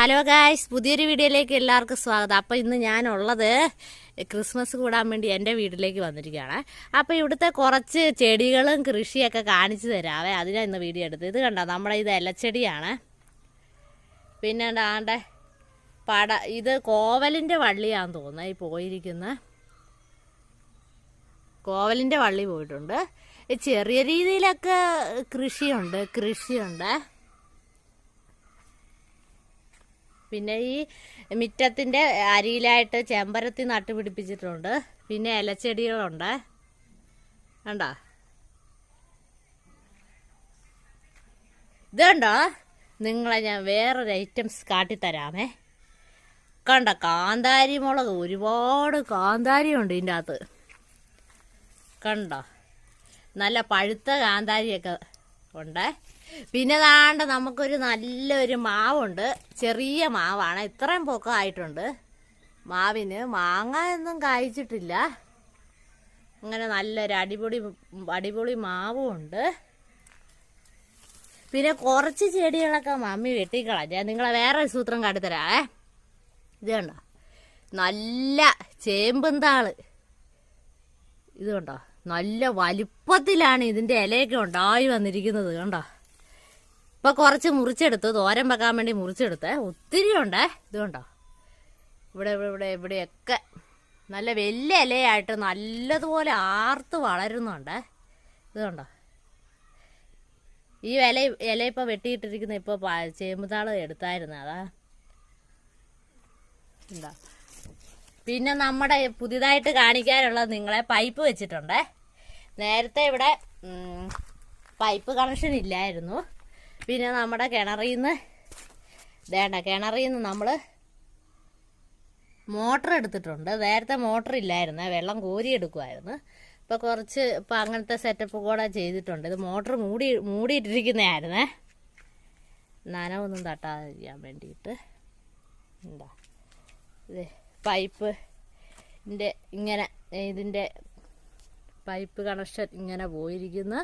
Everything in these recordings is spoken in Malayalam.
ഹലോ ഗായ്സ് പുതിയൊരു വീഡിയോയിലേക്ക് എല്ലാവർക്കും സ്വാഗതം. അപ്പോൾ ഇന്ന് ഞാനുള്ളത് ക്രിസ്മസ് കൂടാൻ വേണ്ടി എന്റെ വീട്ടിലേക്ക് വന്നിരിക്കുകയാണ്. അപ്പോൾ ഇവിടുത്തെ കുറച്ച് ചെടികളും കൃഷിയൊക്കെ കാണിച്ചു തരാവേ. അതിനാണ് ഇന്ന് വീഡിയോ എടുത്തത്. ഇത് കണ്ടോ? നമ്മുടെ ഇത് ഇലച്ചെടിയാണ്. പിന്നെ ആണ്ടെ? പട ഇത് കോവലിന്റെ വള്ളിയാന്ന് തോന്നുന്നത് ഈ പോയിരിക്കുന്ന കോവലിന്റെ വള്ളി പോയിട്ടുണ്ട്. ചെറിയ രീതിയിലൊക്കെ കൃഷിയുണ്ട് കൃഷിയുണ്ട്. പിന്നെ ഈ മിറ്റത്തിന്റെ അരിയിലായിട്ട് ചെമ്പരത്തി നട്ടുപിടിപ്പിച്ചിട്ടുണ്ട് പിന്നെ ഇലച്ചെടികളുണ്ട്. കണ്ടോ? ഇതുണ്ടോ നിങ്ങളെ ഞാൻ വേറൊരു ഐറ്റംസ് കാട്ടിത്തരാമേ. കണ്ട? കാന്താരി മുളക്. ഒരുപാട് കാന്താരി ഉണ്ട് ഇതിന്റെ അകത്ത്. കണ്ടോ? നല്ല പഴുത്ത കാന്താരിയൊക്കെ ഉണ്ട്. പിന്നെ ദാണ്ട് നമുക്കൊരു നല്ലൊരു മാവുണ്ട്. ചെറിയ മാവാണ്. ഇത്രയും പൊക്കം ആയിട്ടുണ്ട് മാവിന് മാങ്ങ ഒന്നും കായ്ച്ചിട്ടില്ല. അങ്ങനെ നല്ലൊരു അടിപൊളി അടിപൊളി മാവും ഉണ്ട്. പിന്നെ കുറച്ച് ചെടികളൊക്കെ മമ്മി വെട്ടിക്കളാം ഞാൻ നിങ്ങളെ വേറെ സൂത്രം കാട്ടിത്തരാവേ ഇത് കണ്ടോ? നല്ല ചേമ്പന്താൾ ഇത് കണ്ടോ? നല്ല വലിപ്പത്തിലാണ് ഇതിന്റെ ഇലയൊക്കെ ഉണ്ടായി വന്നിരിക്കുന്നത് കണ്ടോ? ഇപ്പം കുറച്ച് മുറിച്ചെടുത്ത് തോരൻ വെക്കാൻ വേണ്ടി മുറിച്ചെടുത്തേ. ഒത്തിരി ഉണ്ടേ ഇത് കണ്ടോ? ഇവിടെ ഇവിടെ ഇവിടെ ഇവിടെയൊക്കെ നല്ല വലിയ ഇലയായിട്ട് നല്ലതുപോലെ ആർത്ത് വളരുന്നുണ്ട്. ഇത് കണ്ടോ? ഈ ഇല ഇല ഇപ്പം വെട്ടിയിട്ടിരിക്കുന്ന ഇപ്പോൾ ചേമ്പുതാൾ എടുത്തായിരുന്നു അതാ. എന്താ പിന്നെ നമ്മുടെ പുതിയതായിട്ട് കാണിക്കാനുള്ളത് നിങ്ങളെ പൈപ്പ് വെച്ചിട്ടുണ്ട്. നേരത്തെ ഇവിടെ പൈപ്പ് കണക്ഷൻ ഇല്ലായിരുന്നു. പിന്നെ നമ്മുടെ കിണറിൽ നിന്ന് വേണ്ട കിണറിൽ നിന്ന് നമ്മൾ മോട്ടർ എടുത്തിട്ടുണ്ട്. നേരത്തെ മോട്ടർ ഇല്ലായിരുന്നു. വെള്ളം കോരി എടുക്കുമായിരുന്നു ഇപ്പോൾ കുറച്ച് ഇപ്പം അങ്ങനത്തെ സെറ്റപ്പ് കൂടെ ചെയ്തിട്ടുണ്ട്. ഇത് മോട്ടർ മൂടി മൂടിയിട്ടിരിക്കുന്നതായിരുന്നേ. നനവൊന്നും തട്ടാതിരിക്കാൻ വേണ്ടിയിട്ട്. എന്താ ഇത് പൈപ്പ് ഇന്റെ ഇങ്ങനെ ഇതിന്റെ പൈപ്പ് കണക്ഷൻ ഇങ്ങനെ പോയിരിക്കുന്നു.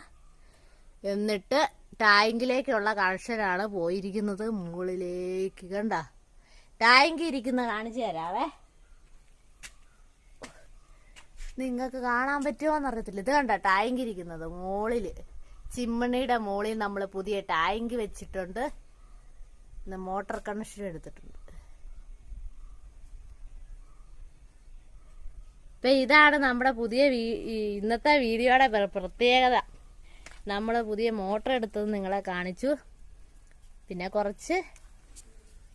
എന്നിട്ട് ടാങ്കിലേക്കുള്ള കണക്ഷനാണ് പോയിരിക്കുന്നത് മുകളിലേക്ക്. കണ്ട? ടാങ്ക് ഇരിക്കുന്ന കാണിച്ചു തരാവേ. നിങ്ങൾക്ക് കാണാൻ പറ്റുമോന്നറിയത്തില്ല ഇത് കണ്ട? ടാങ്ക് ഇരിക്കുന്നത് മുകളിൽ ചിമ്മണിയുടെ മുകളിൽ നമ്മൾ പുതിയ ടാങ്ക് വെച്ചിട്ടുണ്ട്. മോട്ടോർ കണക്ഷൻ എടുത്തിട്ടുണ്ട്. ഇപ്പൊ ഇതാണ് നമ്മുടെ പുതിയ ഇന്നത്തെ വീഡിയോയുടെ പ്ര- പ്രത്യേകത. നമ്മൾ പുതിയ മോട്ടർ എടുത്തത് നിങ്ങളെ കാണിച്ചു. പിന്നെ കുറച്ച്